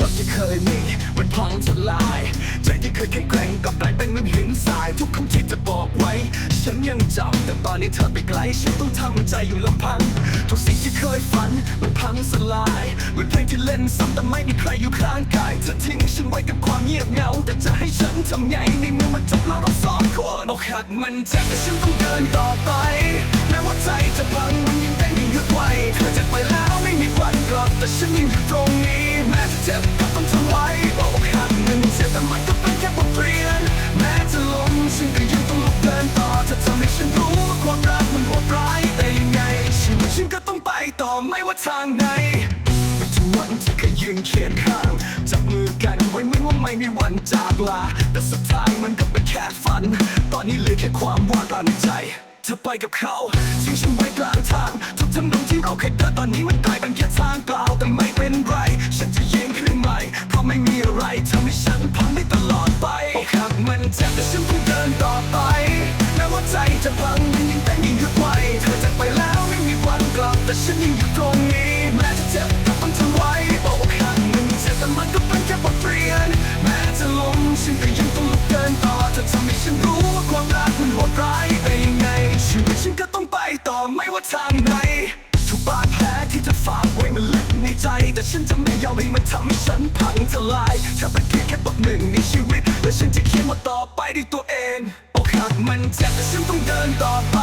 รักที่เคยมีมันพังทลายใจที่เคยแข็งแกร่งกลับกลายเป็นเหมือนหินทราย ทุกคำที่จะบอกไว้ ฉันยังจำแต่ตอนนี้เธอไปไกล ฉันต้องทำใจอยู่ลำพัง ทุกสิ่งที่เคยฝันมันพังสลายเหมือนเพลงที่เล่นซ้ำแต่ไม่มีใครอยู่ข้างกายเธอทิ้งฉันไว้กับความเงียบเหงาแต่จะให้ฉันทำไงในเมื่อมันจบแล้วเราสองคนอกหักมันเจ็บแต่ฉันต้องเดินต่อไปแม้ว่าใจจะพังมันยังเต้นยังหยุดไว้เธอจากไปแล้วไม่มีวันกลับแต่ฉันยังอยู่ตรง เจ็บก็ต้องทนไว้อกหักมันเจ็บแต่มันก็เป็นแค่บทเรียน แม้จะล้มฉันก็ยังต้องลุกเดินต่อเธอทำให้ฉันรู้ว่าความรักมันโหดร้ายแต่ยังไงชีวิตฉันก็ต้องไปต่อไม่ว่าทางไหนไม่ทุกวันที่เคยยืนเคียงข้างจับมือกันไว้เหมือนว่าไม่มีวันจากลา แต่สุดท้ายมันก็เป็นแค่ฝัน ตอนนี้เหลือแค่ความว่างเปล่าในใจเธอไปกับเขาทิ้งฉันไว้ จะพังมันยังเต้นยังหยุดไว้เธอจากไปแล้วไม่มีวันกลับ แต่ฉันยังอยู่ตรงนี้แม้จะเจ็บก็ต้องทนไว้อกหักมันเจ็บแต่มันก็เป็นแค่บทเรียน แม้จะล้มฉันก็ยังต้องลุกเดินต่อเธอทำให้ฉันรู้ว่าความรักมันโหดร้ายแต่ยังไงชีวิตฉันก็ต้องไปต่อไม่ว่าทางไหนทุกบาดแผลที่เธอฝากไว้มันลึกในใจ แต่ฉันจะไม่ยอมให้มันทำให้ฉันพังทลายเธอเป็นเพียงแค่บทหนึ่งในชีวิตและฉันจะเขียนมาต่อไปด้วยตัวเอง หักมันเจ็บแต่ฉันต้องเดินต่อไป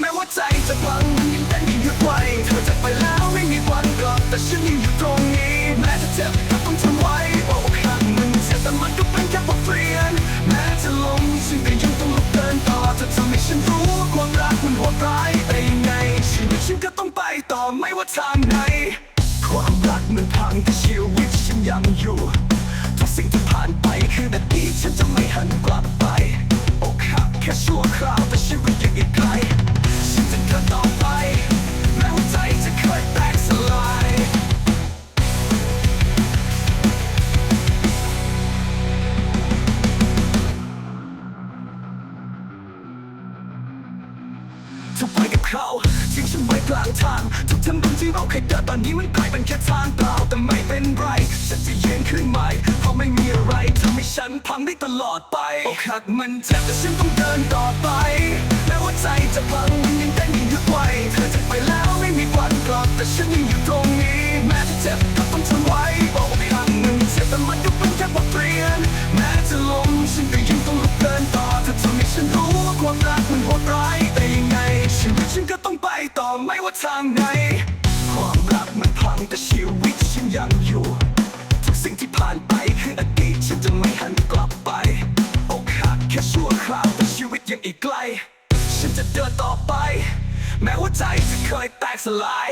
แม้ว่าใจจะพังยังเต้นยังหยุดไว้เธอจากไปแล้วไม่มีวันกลับ แต่ฉันยังอยู่ตรงนี้แม้จะเจ็บก็ต้องทนไว้อกหักมันเจ็บแต่มันก็เป็นแค่บทเรียน แม้จะล้มฉันก็ยังต้องลุกเดินต่อเธอทำให้ฉันรู้ว่าความรักมันโหดร้ายแต่ยังไงชีวิตฉันก็ต้องไปต่อไม่ว่าทางไหนความรักมันพังแต่ชีวิตฉันยังอยู่ทุกสิ่งที่ผ่านไปคืออดีฉันจะไม่หันกลับไป อกหักแค่ จะไปกับเขาทิ้งฉันไว้กลางทางทุกทางบนที่เราเคยเดินตอนนี้มันกลายเป็นแค่ทางเปล่าแต่ไม่เป็นไรฉันจะยืนขึ้นใหม่เพราะไม่มีอะไรทำให้ฉันพังได้ตลอดไปอกหักมันเจ็บแต่ฉันต้องเดินต่อไปแม้ว่าใจจะพังยังเต้นยังหยุดไว้เธอจะไปแล้ว ไม่ว่าทางไหน ความรักมันพังแต่ชีวิตฉันยังอยู่ ทุกสิ่งที่ผ่านไปคืออดีตฉันจะไม่หันกลับไปอกหักแค่ชั่วคราวแต่ชีวิตยังอีกไกล ฉันจะเดินต่อไป แม้ว่าใจจะเคยแตกสลาย